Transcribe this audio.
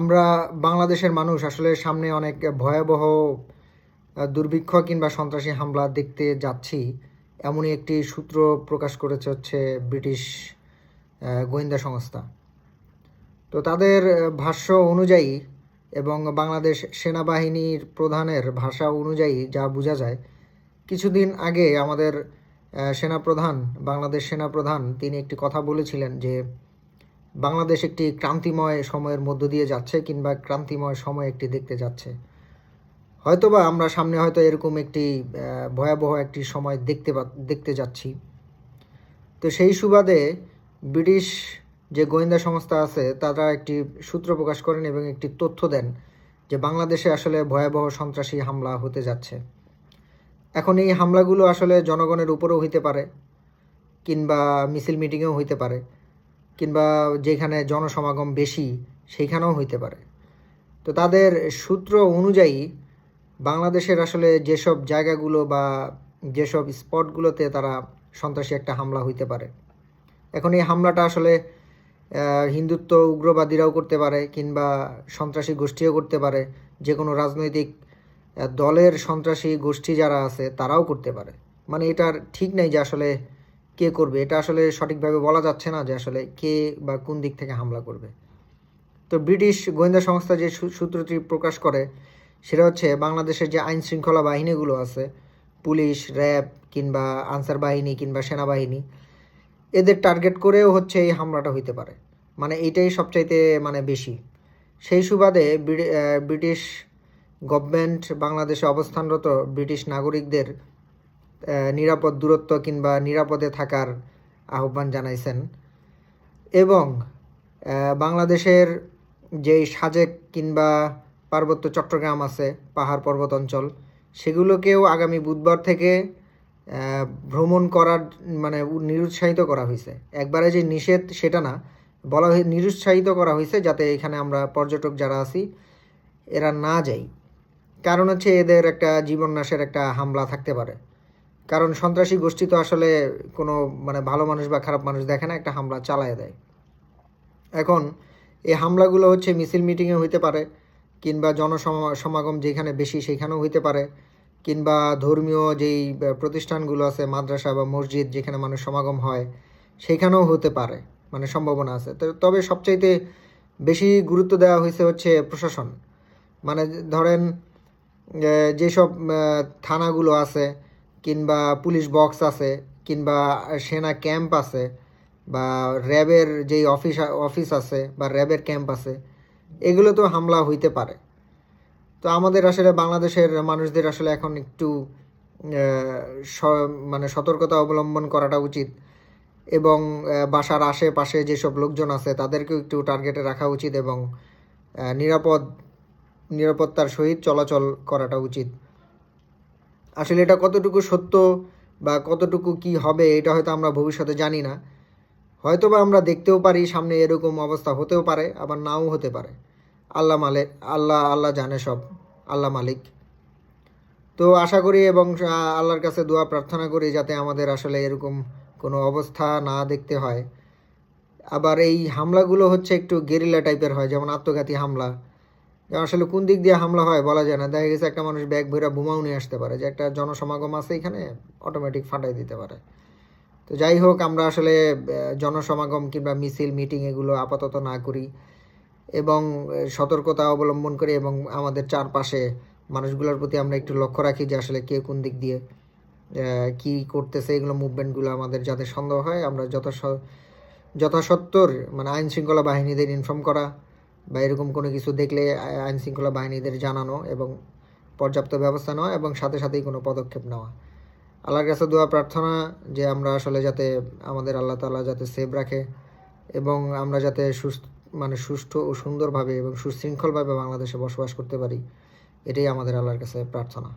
আমরা বাংলাদেশের মানুষ আসলে সামনে অনেক ভয়াবহ দুর্ভিক্ষ কিংবা সন্ত্রাসী হামলা দেখতে যাচ্ছি। এমনই একটি সূত্র প্রকাশ করেছে হচ্ছে ব্রিটিশ গোয়েন্দা সংস্থা। তো তাদের ভাষ্য অনুযায়ী এবং বাংলাদেশ সেনাবাহিনীর প্রধানের ভাষা অনুযায়ী যা বোঝা যায়, কিছুদিন আগে আমাদের সেনাপ্রধান, বাংলাদেশ সেনাপ্রধান তিনি একটি কথা বলেছিলেন যে বাংলাদেশ একটি ক্রান্তিময় সময়ের মধ্য দিয়ে যাচ্ছে কিংবা ক্রান্তিময় সময় একটি দেখতে যাচ্ছে। হয়তোবা আমরা সামনে হয়তো এরকম একটি ভয়াবহ একটি সময় দেখতে দেখতে যাচ্ছি। তো সেই সুবাদে ব্রিটিশ যে গোয়েন্দা সংস্থা আছে, তারা একটি সূত্র প্রকাশ করেন এবং একটি তথ্য দেন যে বাংলাদেশে আসলে ভয়াবহ সন্ত্রাসী হামলা হতে যাচ্ছে। এখন এই হামলাগুলো আসলে জনগণের উপরেও হইতে পারে কিংবা মিছিল মিটিংয়েও হইতে পারে। কিংবা যেখানে জনসমাগম বেশি, সেইখানেও হইতে পারে। তো তাদের সূত্র অনুযায়ী বাংলাদেশের আসলে যেসব জায়গাগুলো বা যেসব স্পটগুলোতে তারা সন্ত্রাসী একটা হামলা হইতে পারে। এখন এই হামলাটা আসলে হিন্দুত্ব, উগ্রবাদীরাও করতে পারে কিংবা সন্ত্রাসী গোষ্ঠীও করতে পারে। যে কোনো রাজনৈতিক দলের সন্ত্রাসী গোষ্ঠী যারা আছে, তারাও করতে পারে। মানে এটার ঠিক নেই যে আসলে কে করবে? এটা আসলে সঠিকভাবে বলা যাচ্ছে না যে আসলে কে বা কোন দিক থেকে হামলা করবে। তো ব্রিটিশ গোয়েন্দা সংস্থা যে সূত্রটি প্রকাশ করে, সেটা হচ্ছে বাংলাদেশের যে আইন শৃঙ্খলা বাহিনীগুলো আছে, পুলিশ, র্যাব কিংবা আনসার বাহিনী কিংবা সেনাবাহিনী, এদের টার্গেট করেও হচ্ছে এই হামলাটা হইতে পারে। মানে এইটাই সবচাইতে মানে বেশি। সেই সুবাদে ব্রিটিশ গভর্নমেন্ট বাংলাদেশে অবস্থানরত ব্রিটিশ নাগরিকদের নিরাপদ দূরত্ব কিংবা নিরাপদে থাকার আহ্বান জানাইছেন। এবং বাংলাদেশের যেই সাজেক কিংবা পার্বত্য চট্টগ্রাম আছে, পাহাড় পর্বত অঞ্চল, সেগুলোকেও আগামী বুধবার থেকে ভ্রমণ করার মানে নিরুৎসাহিত করা হয়েছে একবারে যে নিষেধ সেটা না, বলা হয়ে নিরুৎসাহিত করা হয়েছে যাতে এখানে আমরা পর্যটক যারা আছি, এরা না যাই। কারণ হচ্ছে এদের একটা জীবন নাশের একটা হামলা থাকতে পারে। কারণ সন্ত্রাসী গোষ্ঠী তো আসলে কোনো মানে ভালো মানুষ বা খারাপ মানুষ দেখে না, একটা হামলা চালায় দেয়। এখন এই হামলাগুলো হচ্ছে মিছিল মিটিংয়ে হইতে পারে, কিংবা জনসমাগম যেখানে বেশি সেখানেও হইতে পারে, কিংবা ধর্মীয় যেই প্রতিষ্ঠানগুলো আছে, মাদ্রাসা বা মসজিদ যেখানে মানুষ সমাগম হয়, সেখানেও হতে পারে মানে সম্ভাবনা আছে। তবে সবচাইতে বেশি গুরুত্ব দেওয়া হয়েছে হচ্ছে প্রশাসন। মানে ধরেন যেসব থানাগুলো আছে কিংবা পুলিশ বক্স আছে, কিংবা সেনা ক্যাম্প আছে, বা র্যাবের যেই অফিস অফিস আছে, বা র্যাবের ক্যাম্প আছে, এগুলো তো হামলা হইতে পারে। তো আমাদের আসলে বাংলাদেশের মানুষদের আসলে এখন একটু মানে সতর্কতা অবলম্বন করাটা উচিত এবং বাসার আশেপাশে যেসব লোকজন আছে তাদেরকেও একটু টার্গেটে রাখা উচিত এবং নিরাপদ, নিরাপত্তার সহিত চলাচল করাটা উচিত। আসলে এটা কতটুকু সত্য বা কতটুকু কি হবে, এটা হয়তো আমরা ভবিষ্যতে জানি না। হয়তো বা আমরা দেখতেও পারি সামনে এরকম অবস্থা হতেও পারে, আবার নাও হতে পারে। আল্লাহ মালিক আল্লাহ আল্লাহ জানে সব। আল্লাহ মালিক। তো আশা করি এবং আল্লাহর কাছে দোয়া প্রার্থনা করি যাতে আমাদের আসলে এরকম কোনো অবস্থা না দেখতে হয়। আবার এই হামলাগুলো হচ্ছে একটু গেরিলা টাইপের হয়, যেমন আত্মঘাতী হামলা। আসলে কোন দিক দিয়ে হামলা হয় বলা যায় না। দেখা গেছে একটা মানুষ ব্যাগ ভরা বোমাও নিয়ে আসতে পারে, যে একটা জনসমাগম আছে এখানে অটোমেটিক ফাটাই দিতে পারে। তো যাই হোক, আমরা আসলে জনসমাগম কিংবা মিছিল মিটিং এগুলো আপাতত না করি এবং সতর্কতা অবলম্বন করি এবং আমাদের চারপাশে মানুষগুলোর প্রতি আমরা একটু লক্ষ্য রাখি যে আসলে কে কোন দিক দিয়ে কি করতেছে, এগুলো মুভমেন্টগুলো আমাদের যাতে সন্দেহ হয়। আমরা যথাস, যথাসত্বর মানে আইন শৃঙ্খলা বাহিনীদের ইনফর্ম করা বা এরকম কোনো কিছু দেখলে আইনশৃঙ্খলা আইন শৃঙ্খলা বাহিনীদের জানানো এবং পর্যাপ্ত ব্যবস্থা নেওয়া এবং সাথে সাথেই কোনো পদক্ষেপ নেওয়া। আল্লাহর কাছে দোয়া প্রার্থনা যে আমরা আসলে যাতে আমাদের আল্লাহ তালা যাতে সেভ রাখে এবং আমরা যাতে সুস্থ মানে সুষ্ঠু ও সুন্দরভাবে এবং সুশৃঙ্খলভাবে বাংলাদেশে বসবাস করতে পারি, এটাই আমাদের আল্লাহর কাছে প্রার্থনা।